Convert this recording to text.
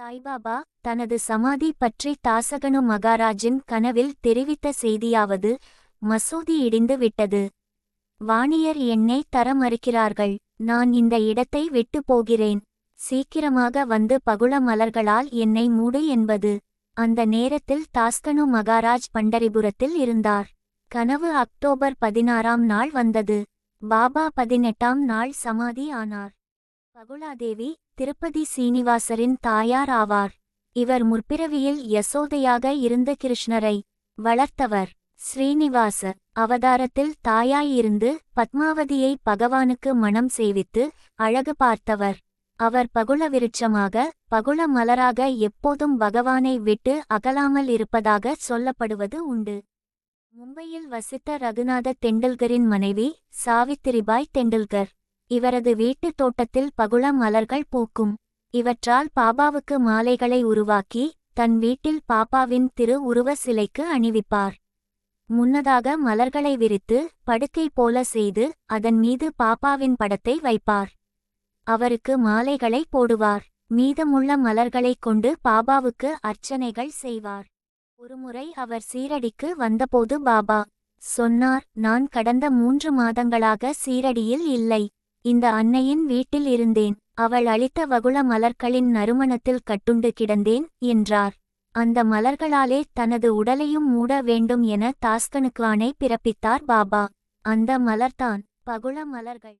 சாய்பாபா தனது சமாதி பற்றி தாசகனு மகாராஜின் கனவில் தெரிவித்த செய்தியாவது மசூதி இடிந்து விட்டது. வாணியர் என்னை தர மறுக்கிறார்கள் நான் இந்த இடத்தை விட்டு போகிறேன். சீக்கிரமாக வந்து பகுள மலர்களால் என்னை மூடு என்பது. அந்த நேரத்தில் தாஸ்கனு மகாராஜ் பண்டரிபுரத்தில் இருந்தார். கனவு அக்டோபர் பதினாறாம் நாள் வந்தது. பாபா பதினெட்டாம் நாள் சமாதி ஆனார். பகுலாதேவி திருப்பதி சீனிவாசரின் தாயார் ஆவார். இவர் முற்பிறவியில் யசோதையாக இருந்த கிருஷ்ணரை வளர்த்தவர். ஸ்ரீனிவாச அவதாரத்தில் தாயாயிருந்து பத்மாவதியை பகவானுக்கு மணம் செய்வித்து அழகு பார்த்தவர். அவர் பகுல விருட்சமாக பகுல மலராக எப்போதும் பகவானை விட்டு அகலாமல் இருப்பதாக சொல்லப்படுவது உண்டு. மும்பையில் வசித்த ரகுநாத தெண்டுல்கரின் மனைவி சாவித்திரிபாய் தெண்டுல்கர். இவரது வீட்டுத் தோட்டத்தில் பகுள மலர்கள் பூக்கும். இவற்றால் பாபாவுக்கு மாலைகளை உருவாக்கி தன் வீட்டில் பாப்பாவின் திரு உருவ சிலைக்கு அணிவிப்பார். முன்னதாக மலர்களை விரித்து படுக்கை போல செய்து அதன் மீது பாப்பாவின் படத்தை வைப்பார். அவருக்கு மாலைகளை போடுவார். மீதமுள்ள மலர்களைக் கொண்டு பாபாவுக்கு அர்ச்சனைகள் செய்வார். ஒருமுறை அவர் சீரடிக்கு வந்தபோது பாபா சொன்னார் நான் கடந்த மூன்று மாதங்களாக சீரடியில் இல்லை. இந்த அன்னையின் வீட்டில் இருந்தேன். அவள் அளித்த வகுள மலர்களின் நறுமணத்தில் கட்டுண்டு கிடந்தேன் என்றார். அந்த மலர்களாலே தனது உடலையும் மூட வேண்டும் என தாஸ்கனுக்கு பிறப்பித்தார் பாபா. அந்த மலர்தான் பகுள மலர்கள்.